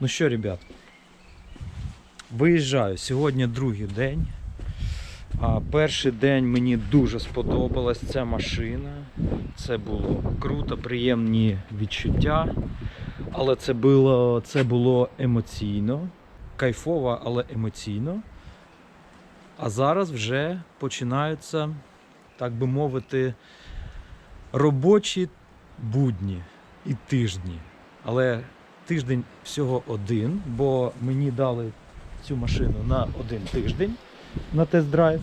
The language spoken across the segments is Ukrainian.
Ну що, ребят, виїжджаю. Сьогодні другий день. Перший день мені дуже сподобалась ця машина. Це було круто, приємні відчуття. Але це було, це було емоційно. Кайфово, але емоційно. А зараз вже починаються, так би мовити, робочі будні і тижні. Але тиждень всього один, бо мені дали цю машину на один тиждень на тест-драйв.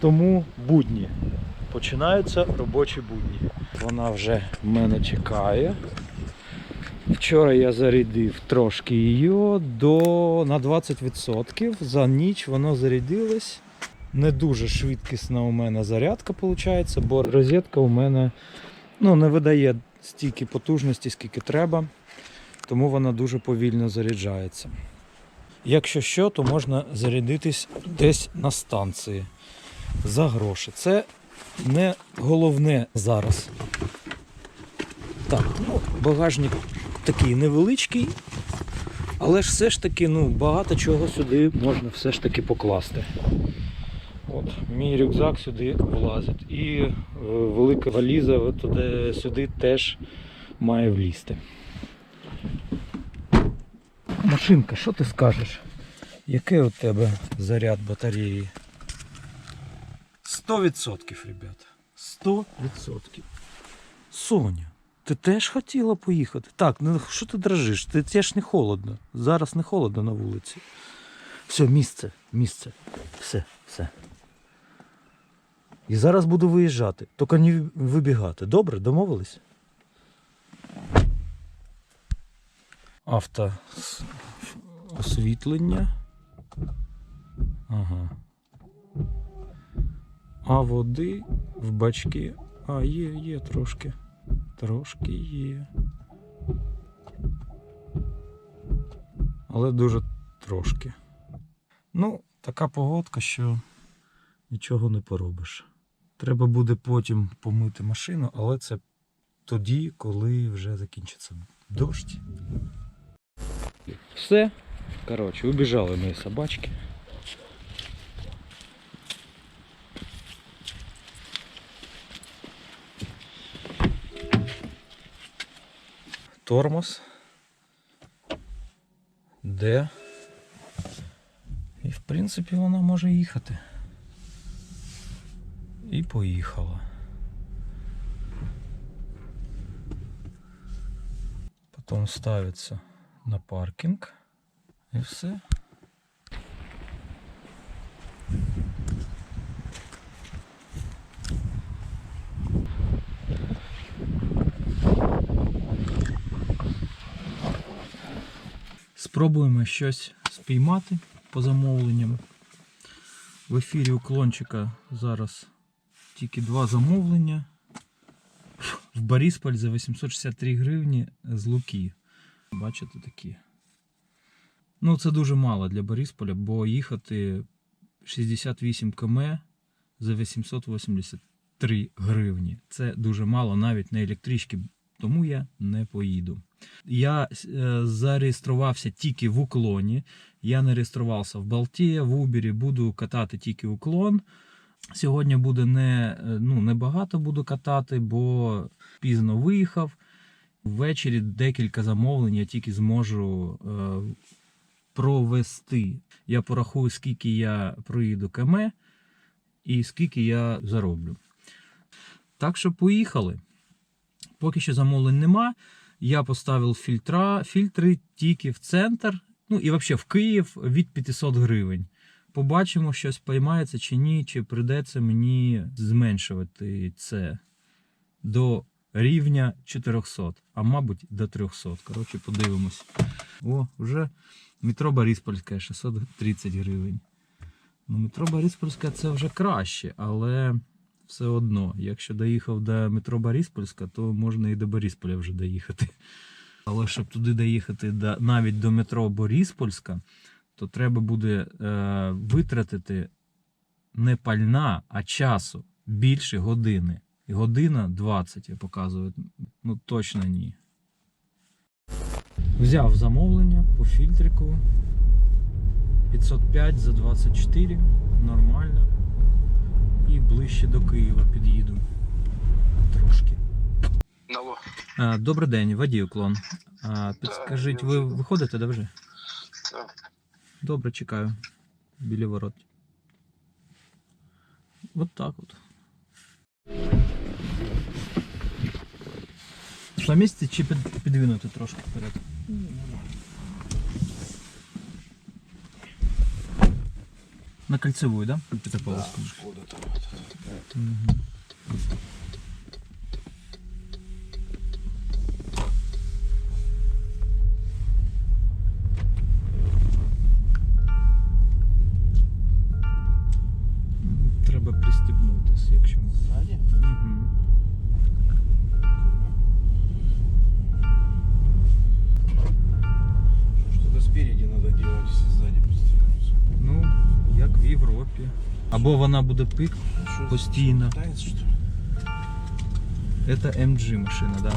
Тому будні. Починаються робочі будні. Вона вже в мене чекає. Вчора я зарядив трошки її до, на 20%. За ніч воно зарядилось. Не дуже швидкісна у мене зарядка виходить, бо розетка у мене ну, не видає стільки потужності, скільки треба, тому вона дуже повільно заряджається. Якщо що, то можна зарядитись десь на станції за гроші. Це не головне зараз. Так, ну, багажник такий невеличкий, але ж все ж таки ну, багато чого сюди можна все ж таки покласти. От, мій рюкзак сюди влазить. І е, велика валіза туди, сюди теж має влізти. Машинка, що ти скажеш? Який у тебе заряд батареї? 100%, ребята. 100%. Соня, ти теж хотіла поїхати? Так, ну що ти дрожиш? Ти це ж не холодно. Зараз не холодно на вулиці. Все, місце, місце. Все, все. І зараз буду виїжджати. Тільки не вибігати. Добре, домовились? Авто с- освітлення. Ага. А води в бачки. А, є, є трошки. Трошки є. Але дуже трошки. Ну, така погодка, що нічого не поробиш. Треба буде потім помити машину, але це тоді, коли вже закінчиться дощ. Все. Коротше, убіжали мої собачки. Тормоз. Де? І в принципі вона може їхати. І поїхала. Потім ставиться на паркінг. І все. Спробуємо щось спіймати по замовленням. В ефірі уклончика зараз тільки два замовлення. В Борисполь за 863 гривні з луки. Бачите такі. Ну, це дуже мало для Борисполя, бо їхати 68 км за 883 гривні. Це дуже мало навіть на електричці, тому я не поїду. Я е, зареєструвався тільки в уклоні. Я не реєструвався в Балті, в Убері, буду катати тільки уклон. Сьогодні буде не, е, ну, не багато буду катати, бо пізно виїхав. Ввечері декілька замовлень я тільки зможу е, провести. Я порахую, скільки я проїду КМ і скільки я зароблю. Так що поїхали. Поки що замовлень нема. Я поставив фільтра, фільтри тільки в центр, ну і взагалі в Київ від 500 гривень. Побачимо, щось поймається чи ні, чи прийдеться мені зменшувати це до рівня 400, а мабуть до 300. Коротше, подивимось. О, вже метро Бориспольське 630 гривень. Ну, метро Бориспольське це вже краще, але все одно, якщо доїхав до метро Бориспольська, то можна і до Борисполя вже доїхати. Але щоб туди доїхати до, навіть до метро Бориспольська, то треба буде е, витратити не пальна, а часу більше години. І година 20 я показую. Ну точно ні. Взяв замовлення по фільтрику. 505 за 24. Нормально. І ближче до Києва під'їду. Трошки. Алло. Добрий день, водій уклон. А, підскажіть, ви виходите, да, вже? Так. Добре, чекаю. Біля ворот. От так от. На місці чи під, підвинути трошки вперед? На кольцевую, да? Петропавловську? Шкода там. вот Або вона буде пик постійно. Это MG машина, да?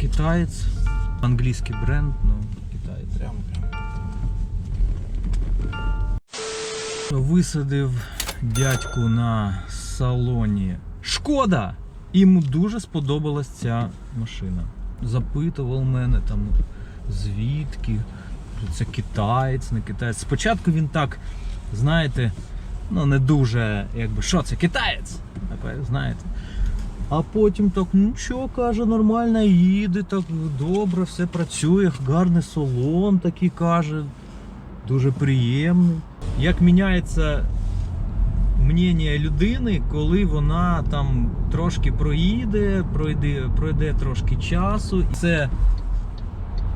Китаєць, англійський бренд, ну, китаєць. Прямо, прямо. Висадив дядьку на салоні. Шкода! Йому дуже сподобалась ця машина. Запитував мене там, звідки. Це китаєць, не китаєць. Спочатку він так, знаєте, ну не дуже, якби, що це, китаєць? Таке, знаєте. А потім так, ну що, каже, нормально їде, так добре, все працює, гарний салон такий каже, дуже приємний. Як міняється мнення людини, коли вона там трошки проїде, пройде, пройде трошки часу, і це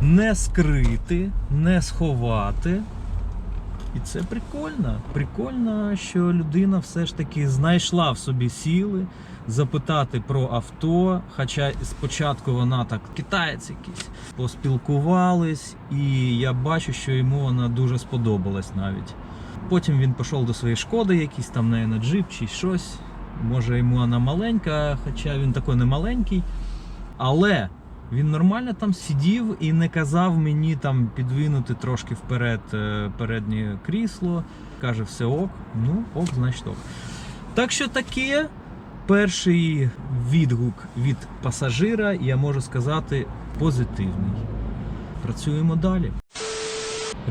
не скрити, не сховати. І це прикольно. Прикольно, що людина все ж таки знайшла в собі сили запитати про авто. Хоча спочатку вона так китаєць якийсь поспілкувались, і я бачу, що йому вона дуже сподобалась навіть. Потім він пішов до своєї шкоди, якийсь там на джип чи щось. Може йому вона маленька, хоча він такий не маленький. Але він нормально там сидів і не казав мені там підвинути трошки вперед е, переднє крісло. Каже, все ок. Ну, ок, значить ок. Так що таке. Перший відгук від пасажира, я можу сказати, позитивний. Працюємо далі.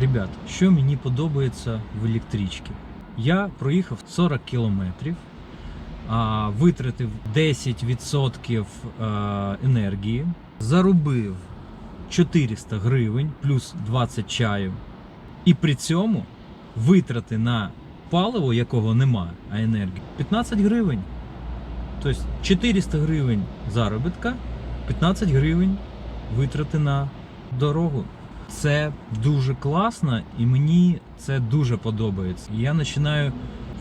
Ребят, що мені подобається в електричці? Я проїхав 40 кілометрів, витратив 10% е, енергії, заробив 400 гривень плюс 20 чаю. І при цьому витрати на паливо, якого нема, а енергії, 15 гривень. Тобто 400 гривень заробітка, 15 гривень витрати на дорогу. Це дуже класно і мені це дуже подобається. Я починаю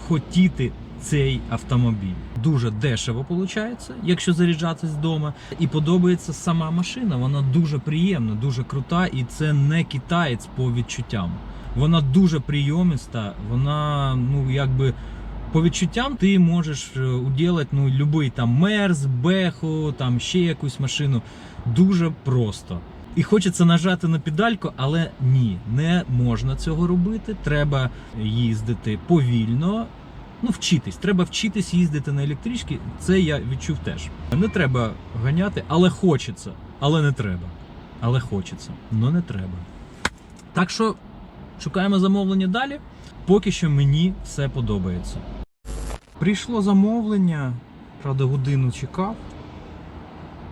хотіти цей автомобіль. Дуже дешево виходить, якщо заряджатись вдома. І подобається сама машина. Вона дуже приємна, дуже крута, і це не китаєць по відчуттям. Вона дуже прийомиста, вона, ну якби. По відчуттям ти можеш е, уділити ну, любий там мерз, беху, там ще якусь машину. Дуже просто. І хочеться нажати на педальку, але ні, не можна цього робити. Треба їздити повільно. Ну, вчитись. Треба вчитись їздити на електричці. Це я відчув теж. Не треба ганяти, але хочеться. Але не треба. Але хочеться. Ну не треба. Так що шукаємо замовлення далі. Поки що мені все подобається. Прийшло замовлення, правда, годину чекав.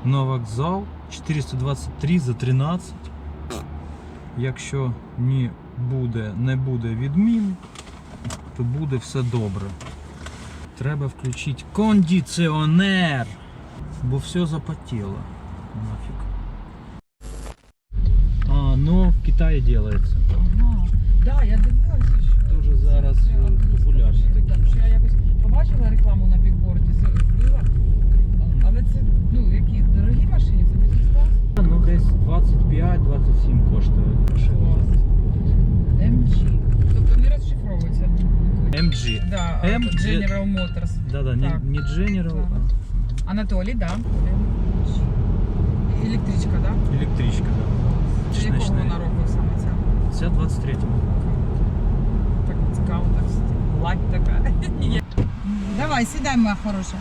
На вокзал 423 за 13. Якщо ні буде, не буде відмін, то буде все добре. Треба включити кондиціонер, бо все запотіло. Нафіг. А, ну в Китаї робиться. Ага. Да, я дивилася, що Дуже зараз це е, популярні такі Так, що я якось побачила рекламу на бікборді, збила. Але це, ну, які дорогі машини, це бізнес-клас? Ну, десь 25-27 коштує машина. MG. Тобто не розшифровується. MG. Да, MG. General Motors. Да-да, не, Так. не General, Анатолій, да. Електричка, да? електричка. Да. Електрична Якого вона року саме ця? Це 23-му. Так цікаво, так лайк така. Давай, сідай, моя хороша.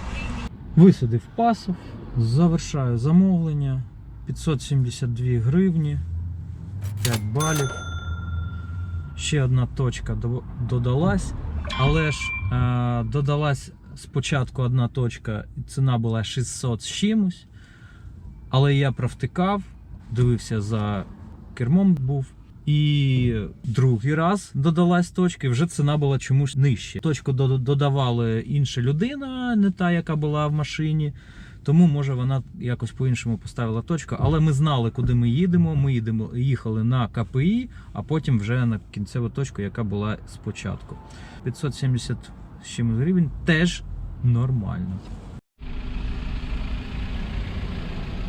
Висадив пасов, завершаю замовлення. 572 гривні, 5 балів. Ще одна точка до- додалась, але ж е, додалась спочатку одна точка, ціна була 600 з чимось. Але я провтикав, дивився за кермом був. І другий раз додалась точка, і вже ціна була чомусь нижче. Точку до- додавала інша людина, не та, яка була в машині. Тому може вона якось по-іншому поставила точку. Але ми знали, куди ми їдемо. Ми їдемо, їхали на КПІ, а потім вже на кінцеву точку, яка була спочатку. 570 з чимось гривень теж нормально.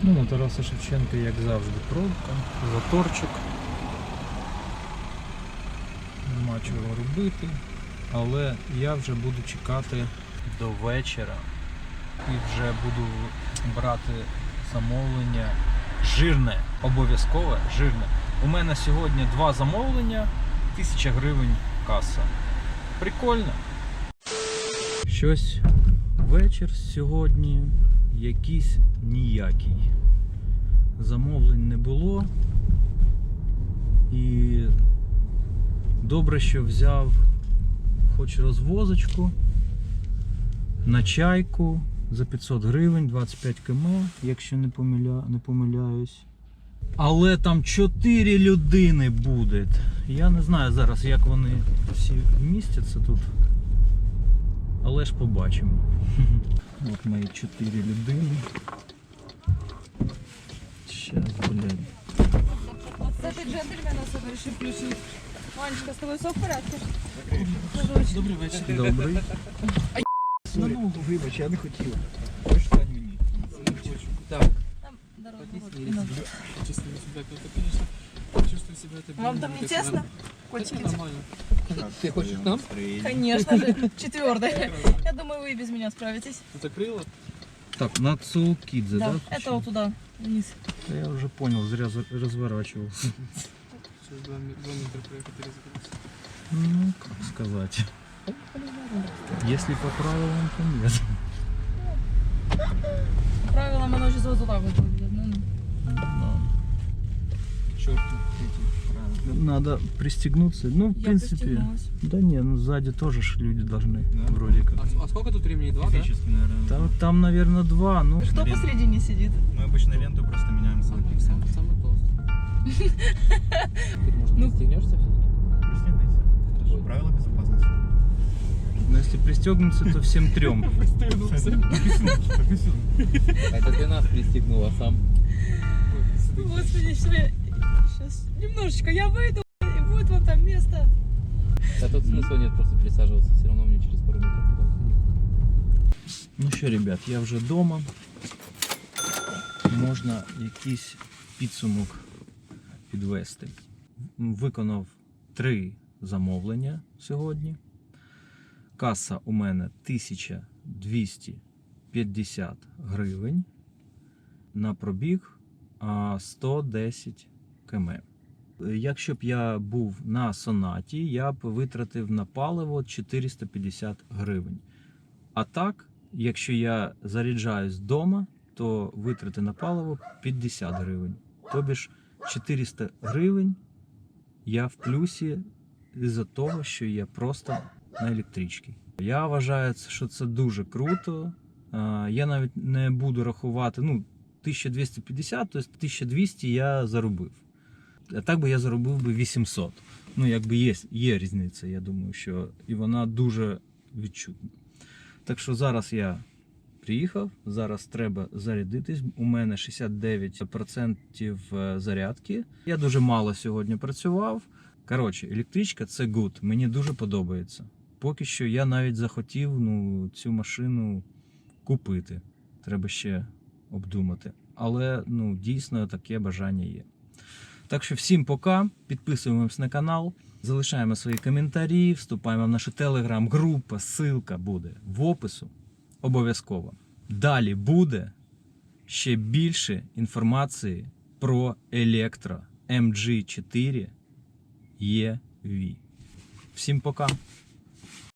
Ну, на Тараса Шевченка, як завжди, пробка, заторчик. Нема чого робити. Але я вже буду чекати до вечора і вже буду брати замовлення жирне, обов'язкове жирне. У мене сьогодні два замовлення, 1000 гривень каса. Прикольно. Щось вечір сьогодні якийсь ніякий. Замовлень не було. І добре, що взяв хоч розвозочку на чайку за 500 гривень, 25 км, якщо не, помиля... не помиляюсь. Але там 4 людини буде. Я не знаю зараз, як вони всі вмістяться тут. Але ж побачимо. От мої 4 людини. Щас, блядь. Це ти джентльмена себе вирішив включити. Ванечка, з тобою все в порядку? Добрий вечір. Добрий. На ногу, вибач, я не хотів. Ось стань мені. Так. Чувствую себя как-то, конечно, чувствую себя это Вам там не тесно? Котики? нормально. Ти хочеш к нам? Конечно же, четвертая. Я думаю, вы и без меня справитесь. Это крыло? Так, на Цулкидзе, да? Да, это вот туда, вниз. Да Я уже понял, зря за- разворачивался. Сейчас два, метра проехать и. Ну, как сказать. Если по правилам, то нет. Правилам оно сейчас вот туда вот выглядит. Ну, Да. Чорт, эти правила. Надо пристегнуться. Ну, в Я принципе. пристегнулась. Да не, ну сзади тоже ж люди должны. Да? Вроде как. А, а сколько тут ремней? Два, да? Физически, наверное. Там, там, наверное, два. Ну, Кто Наверное. посередине сидит? Мы обычно ленту просто меняем Самый, самый, самый толстый. Ты, может, Ну. пристегнешься все-таки? Правила безопасности. ну, если пристегнуться, то всем трем. Это ты нас пристегнула сам. Господи, что я... Сейчас немножечко я выйду, и будет вам там место. Да тут смысла нет просто пересаживаться, все равно мне через пару метров туда уходить. Ну що, ребят, я вже вдома. Можна якийсь підсумок підвести. Виконав три замовлення сьогодні. Каса у мене 1250 гривень. На пробіг 110 км. Якщо б я був на сонаті, я б витратив на паливо 450 гривень. А так, якщо я заряджаюсь вдома, то витрати на паливо 50 гривень. Тобі ж 400 гривень я в плюсі із-за того, що я просто на електричці. Я вважаю, що це дуже круто. Я навіть не буду рахувати, ну, 1250, тобто 1200 я заробив. А так би я заробив би 800. Ну, якби є, є різниця, я думаю, що і вона дуже відчутна. Так що зараз я приїхав, зараз треба зарядитись. У мене 69% зарядки. Я дуже мало сьогодні працював. Коротше, електричка це good. Мені дуже подобається. Поки що я навіть захотів ну, цю машину купити. Треба ще обдумати. Але ну, дійсно таке бажання є. Так що всім пока. Підписуємось на канал, залишаємо свої коментарі, вступаємо в нашу телеграм-групу. Ссылка буде в опису. Обов'язково. Далі буде ще більше інформації про електро MG4 EV. Всім пока!